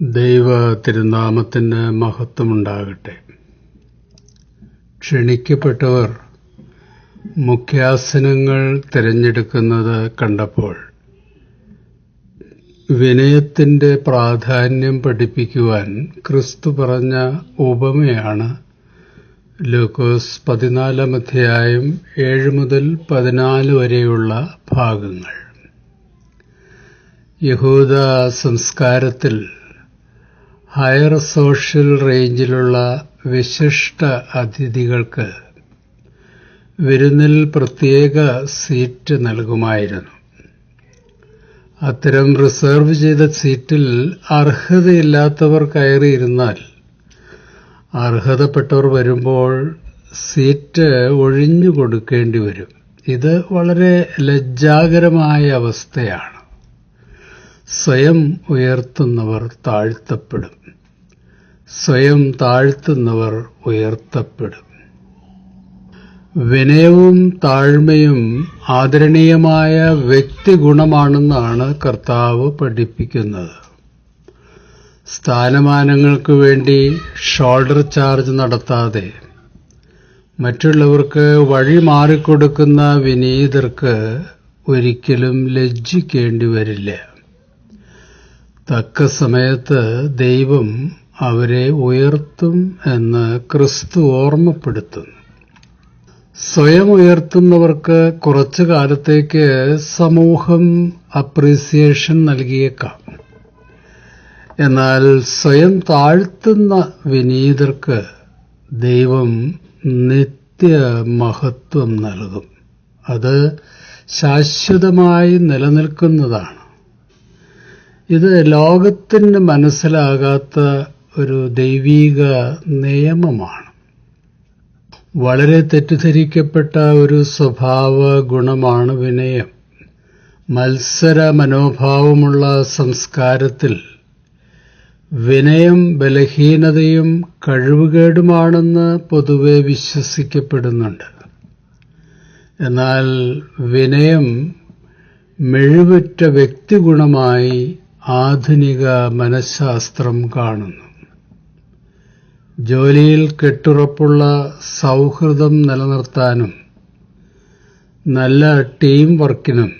ദൈവ തിരുനാമത്തിന് മഹത്വമുണ്ടാകട്ടെ. ക്ഷണിക്കപ്പെട്ടവർ മുഖ്യാസനങ്ങൾ തിരഞ്ഞെടുക്കുന്നത് കണ്ടപ്പോൾ വിനയത്തിന്റെ പ്രാധാന്യം പഠിപ്പിക്കുവാൻ ക്രിസ്തു പറഞ്ഞ ഉപമയാണ് ലൂക്കോസ് പതിനാലാം അധ്യായം ഏഴ് മുതൽ പതിനാല് വരെയുള്ള ഭാഗങ്ങൾ. യഹൂദ സംസ്കാരത്തിൽ ഹയർ സോഷ്യൽ റേഞ്ചിലുള്ള വിശിഷ്ട അതിഥികൾക്ക് വിരുന്നിൽ പ്രത്യേക സീറ്റ് നൽകുമായിരുന്നു. അത്തരം റിസർവ് ചെയ്ത സീറ്റിൽ അർഹതയില്ലാത്തവർ കയറിയിരുന്നാൽ അർഹതപ്പെട്ടവർ വരുമ്പോൾ സീറ്റ് ഒഴിഞ്ഞു കൊടുക്കേണ്ടി വരും. ഇത് വളരെ ലജ്ജാകരമായ അവസ്ഥയാണ്. സ്വയം ഉയർത്തുന്നവർ താഴ്ത്തപ്പെടും. സ്വയം താഴ്ത്തുന്നവർ ഉയർത്തപ്പെടും. വിനയവും താഴ്മയും ആദരണീയമായ വ്യക്തിഗുണമാണെന്നാണ് കർത്താവ് പഠിപ്പിക്കുന്നത്. സ്ഥാനമാനങ്ങൾക്ക് വേണ്ടി ഷോൾഡർ ചാർജ് നടത്താതെ മറ്റുള്ളവർക്ക് വഴി മാറിക്കൊടുക്കുന്ന വിനീതർക്ക് ഒരിക്കലും ലജ്ജിക്കേണ്ടി വരില്ല. തക്ക സമയത്ത് ദൈവം അവരെ ഉയർത്തും എന്ന് ക്രിസ്തു ഓർമ്മപ്പെടുത്തുന്നു. സ്വയം ഉയർത്തുന്നവർക്ക് കുറച്ചു കാലത്തേക്ക് സമൂഹം അപ്രീസിയേഷൻ നൽകിയേക്കാം. എന്നാൽ സ്വയം താഴ്ത്തുന്ന വിനീതർക്ക് ദൈവം നിത്യ മഹത്വം നൽകും. അത് ശാശ്വതമായി നിലനിൽക്കുന്നതാണ്. ഇത് ലോകത്തിന് മനസ്സിലാകാത്ത ഒരു ദൈവീക നിയമമാണ്. വളരെ തെറ്റിദ്ധരിക്കപ്പെട്ട ഒരു സ്വഭാവ ഗുണമാണ് വിനയം. മത്സര മനോഭാവമുള്ള സംസ്കാരത്തിൽ വിനയം ബലഹീനതയും കഴിവുകേടുമാണെന്ന് പൊതുവെ വിശ്വസിക്കപ്പെടുന്നുണ്ട്. എന്നാൽ വിനയം മെഴുവുറ്റ വ്യക്തിഗുണമായി ആധുനിക മനഃശാസ്ത്രം കാണുന്നു. ജോലിയിൽ കെട്ടുറപ്പുള്ള സൗഹൃദം നിലനിർത്താനും നല്ല ടീം വർക്കിനും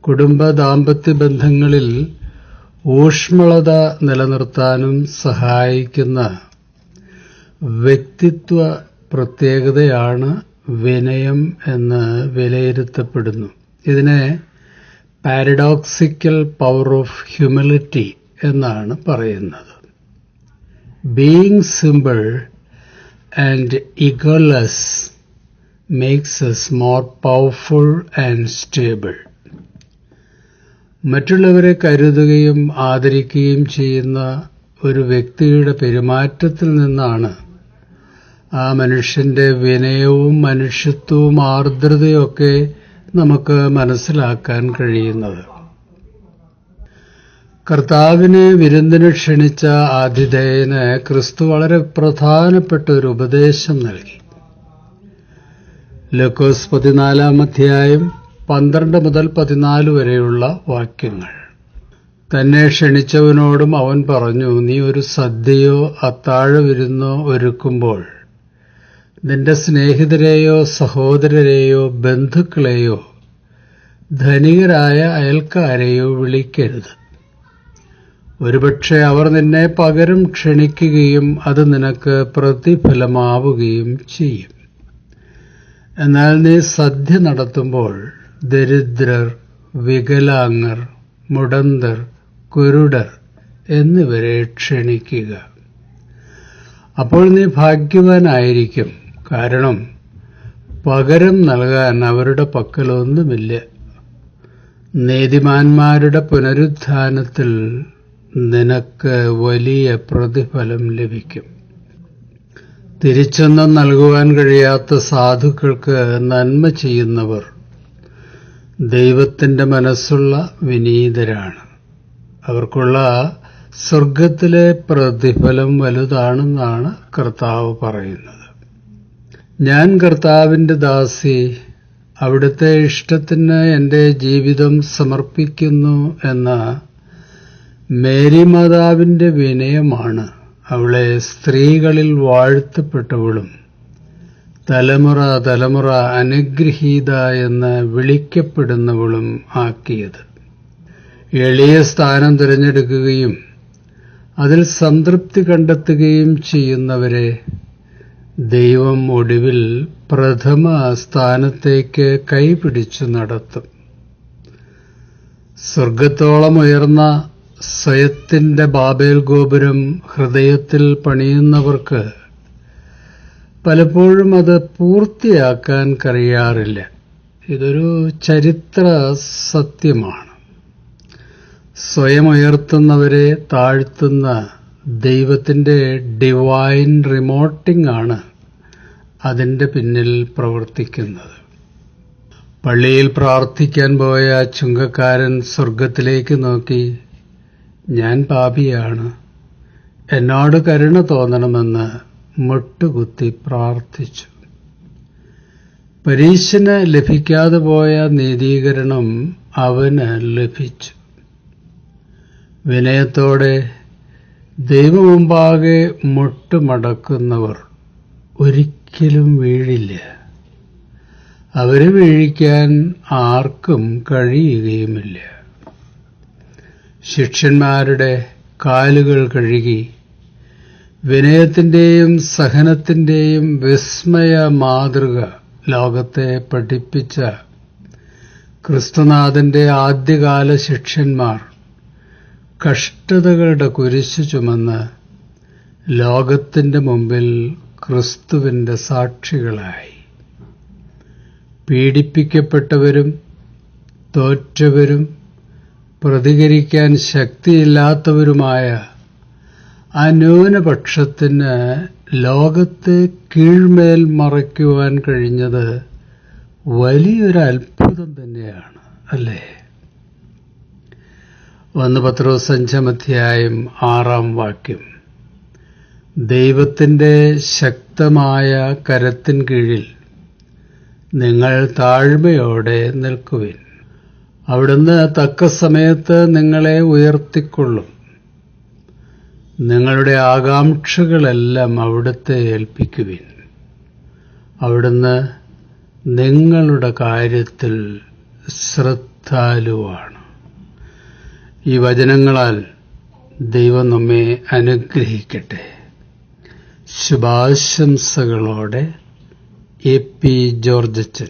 കുടുംബ ദാമ്പത്യ ബന്ധങ്ങളിൽ ഊഷ്മളത നിലനിർത്താനും സഹായിക്കുന്ന വ്യക്തിത്വ പ്രത്യേകതയാണ് വിനയം എന്ന് വിലയിരുത്തപ്പെടുന്നു. ഇതിനെ പാരഡോക്സിക്കൽ പവർ ഓഫ് ഹ്യൂമിലിറ്റി എന്നാണ് പറയുന്നത്. Being simple and egoless makes us more powerful and stable മറ്റുള്ളവരെ കരുതുകയും ആദരിക്കുകയും ചെയ്യുന്ന ഒരു വ്യക്തിയുടെ പെരുമാറ്റത്തിൽ നിന്നാണ് ആ മനുഷ്യന്റെ വിനയവും മനുഷ്യത്വവും ആർദ്രതയൊക്കെ നമുക്ക് മനസ്സിലാക്കാൻ കഴിയുന്നത്. കർത്താവിനെ വിരുന്നിന് ക്ഷണിച്ച ആതിഥേയന് ക്രിസ്തു വളരെ പ്രധാനപ്പെട്ട ഒരു ഉപദേശം നൽകി. ലക്കോസ് പതിനാലാം അധ്യായം പന്ത്രണ്ട് മുതൽ പതിനാല് വരെയുള്ള വാക്യങ്ങൾ. തന്നെ ക്ഷണിച്ചവനോടും അവൻ പറഞ്ഞു നീ ഒരു സദ്യയോ അത്താഴ വിരുന്നോ ഒരുക്കുമ്പോൾ നിന്റെ സ്നേഹിതരെയോ സഹോദരരെയോ ബന്ധുക്കളെയോ ധനികരായ അയൽക്കാരെയോ വിളിക്കരുത്. ഒരുപക്ഷെ അവർ നിന്നെ പകരം ക്ഷണിക്കുകയും അത് നിനക്ക് പ്രതിഫലമാവുകയും ചെയ്യും. എന്നാൽ നീ സദ്യ നടത്തുമ്പോൾ ദരിദ്രർ വികലാംഗർ മുടന്തർ കുരുടർ എന്നിവരെ ക്ഷണിക്കുക. അപ്പോൾ നീ ഭാഗ്യവാനായിരിക്കും. കാരണം പകരം നൽകാൻ അവരുടെ പക്കലൊന്നുമില്ല. നീതിമാന്മാരുടെ പുനരുത്ഥാനത്തിൽ നിനക്ക് വലിയ പ്രതിഫലം ലഭിക്കും. തിരിച്ചൊന്നും നൽകുവാൻ കഴിയാത്ത സാധുക്കൾക്ക് നന്മ ചെയ്യുന്നവർ ദൈവത്തിന്റെ മനസ്സുള്ള വിനീതരാണ്. അവർക്കുള്ള സ്വർഗത്തിലെ പ്രതിഫലം വലുതാണെന്നാണ് കർത്താവ് പറയുന്നത്. ഞാൻ കർത്താവിന്റെ ദാസി അവിടുത്തെ ഇഷ്ടത്തിന് എന്റെ ജീവിതം സമർപ്പിക്കുന്നു എന്ന മേരി മാതാവിന്റെ വിനയമാണ് അവളെ സ്ത്രീകളിൽ വാഴ്ത്തപ്പെട്ടവളും തലമുറ തലമുറ അനുഗ്രഹീത എന്ന് വിളിക്കപ്പെടുന്നവളും ആക്കിയത്. എളിയ സ്ഥാനം തിരഞ്ഞെടുക്കുകയും അതിൽ സംതൃപ്തി കണ്ടെത്തുകയും ചെയ്യുന്നവരെ ദൈവം ഒടുവിൽ പ്രഥമ സ്ഥാനത്തേക്ക് കൈപിടിച്ചു നടത്തും. സ്വർഗത്തോളം ഉയർന്ന സ്വയത്തിന്റെ ബാബേൽ ഗോപുരം ഹൃദയത്തിൽ പണിയുന്നവർക്ക് പലപ്പോഴും അത് പൂർത്തിയാക്കാൻ കഴിയാറില്ല. ഇതൊരു ചരിത്ര സത്യമാണ്. സ്വയം ഉയർത്തുന്നവരെ താഴ്ത്തുന്ന ദൈവത്തിന്റെ ഡിവൈൻ റിമോട്ടിംഗ് ആണ് അതിന്റെ പിന്നിൽ പ്രവർത്തിക്കുന്നത്. പള്ളിയിൽ പ്രാർത്ഥിക്കാൻ പോയ ചുങ്കക്കാരൻ സ്വർഗത്തിലേക്ക് നോക്കി ഞാൻ പാപിയാണ്. എന്നോട് കരുണ തോന്നണമെന്ന് മുട്ടുകുത്തി പ്രാർത്ഥിച്ചു. പരീശന് ലഭിക്കാതെ പോയ നീതീകരണം അവന് ലഭിച്ചു. വിനയത്തോടെ ദൈവമുമ്പാകെ മുട്ടുമടക്കുന്നവർ ഒരിക്കലും വീഴില്ല. അവരെ വീഴിക്കാൻ ആർക്കും കഴിയുകയുമില്ല. ശിഷ്യന്മാരുടെ കാലുകൾ കഴുകി വിനയത്തിന്റെയും സഹനത്തിന്റെയും വിസ്മയ മാതൃക ലോകത്തെ പഠിപ്പിച്ച ക്രിസ്തുനാഥന്റെ ആദ്യകാല ശിഷ്യന്മാർ കഷ്ടതകളുടെ കുരിശ് ചുമന്ന് ലോകത്തിന്റെ മുമ്പിൽ ക്രിസ്തുവിന്റെ സാക്ഷികളായി. പീഡിപ്പിക്കപ്പെട്ടവരും തോറ്റവരും പ്രതികരിക്കാൻ ശക്തിയില്ലാത്തവരുമായ ആ ന്യൂനപക്ഷത്തിന് ലോകത്തെ കീഴ്മേൽ മറയ്ക്കുവാൻ കഴിഞ്ഞത് വലിയൊരു അത്ഭുതം തന്നെയാണ് അല്ലേ? ഒന്ന് പത്രോസ് അഞ്ചാം അധ്യായം ആറാം വാക്യം. ദൈവത്തിന്റെ ശക്തമായ കരത്തിൻ കീഴിൽ നിങ്ങൾ താഴ്മയോടെ നിൽക്കുവിൻ. അവിടുന്ന് തക്ക സമയത്ത് നിങ്ങളെ ഉയർത്തിക്കൊള്ളും. നിങ്ങളുടെ ആകാംക്ഷകളെല്ലാം അവിടുത്തെ ഏൽപ്പിക്കുവിൻ. അവിടുന്ന് നിങ്ങളുടെ കാര്യത്തിൽ ശ്രദ്ധാലുവാണ്. ഈ വചനങ്ങളാൽ ദൈവം നമ്മെ അനുഗ്രഹിക്കട്ടെ. ശുഭാശംസകളോടെ എ പി ജോർജച്ചൻ